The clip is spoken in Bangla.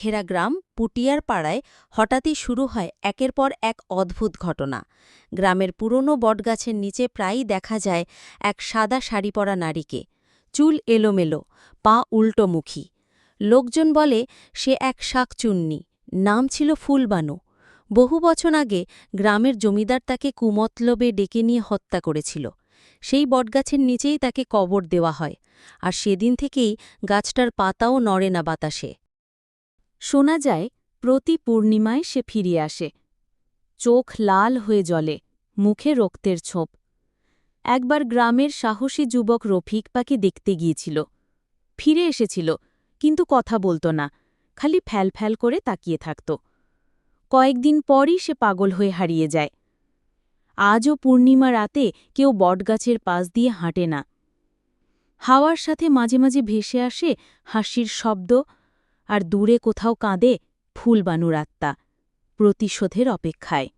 ঘেরা গ্রাম পুটিয়ার পাড়ায় হঠাৎই শুরু হয় একের পর এক অদ্ভুত ঘটনা। গ্রামের পুরনো বটগাছের নিচে প্রায়ই দেখা যায় এক সাদা শাড়ি পরা নারীকে। চুল এলোমেলো, পা উল্টোমুখী লোকজন বলে, সে এক শাকচুন্নি, নাম ছিল ফুলবানু। বহু বছর আগে গ্রামের জমিদার তাকে কুমতলবে ডেকে নিয়ে হত্যা করেছিল। সেই বটগাছের নিচেই তাকে কবর দেওয়া হয়। আর সেদিন থেকেই গাছটার পাতাও নড়ে না বাতাসে। শোনা যায়, প্রতি পূর্ণিমায় সে ফিরিয়ে আসে। চোখ লাল হয়ে জলে মুখে রক্তের ছোপ। একবার গ্রামের সাহসী যুবক রফিক পাকে দেখতে গিয়েছিল। ফিরে এসেছিল, কিন্তু কথা বলতো না, খালি ফ্যাল করে তাকিয়ে থাকত। কয়েকদিন পরই সে পাগল হয়ে হারিয়ে যায়। আজও পূর্ণিমা রাতে কেউ বটগাছের পাশ দিয়ে হাঁটে না। হাওয়ার সাথে মাঝে মাঝে ভেসে আসে হাসির শব্দ আর দূরে কোথাও কাঁদে ফুলবানুর আত্মা প্রতিশোধের অপেক্ষায়।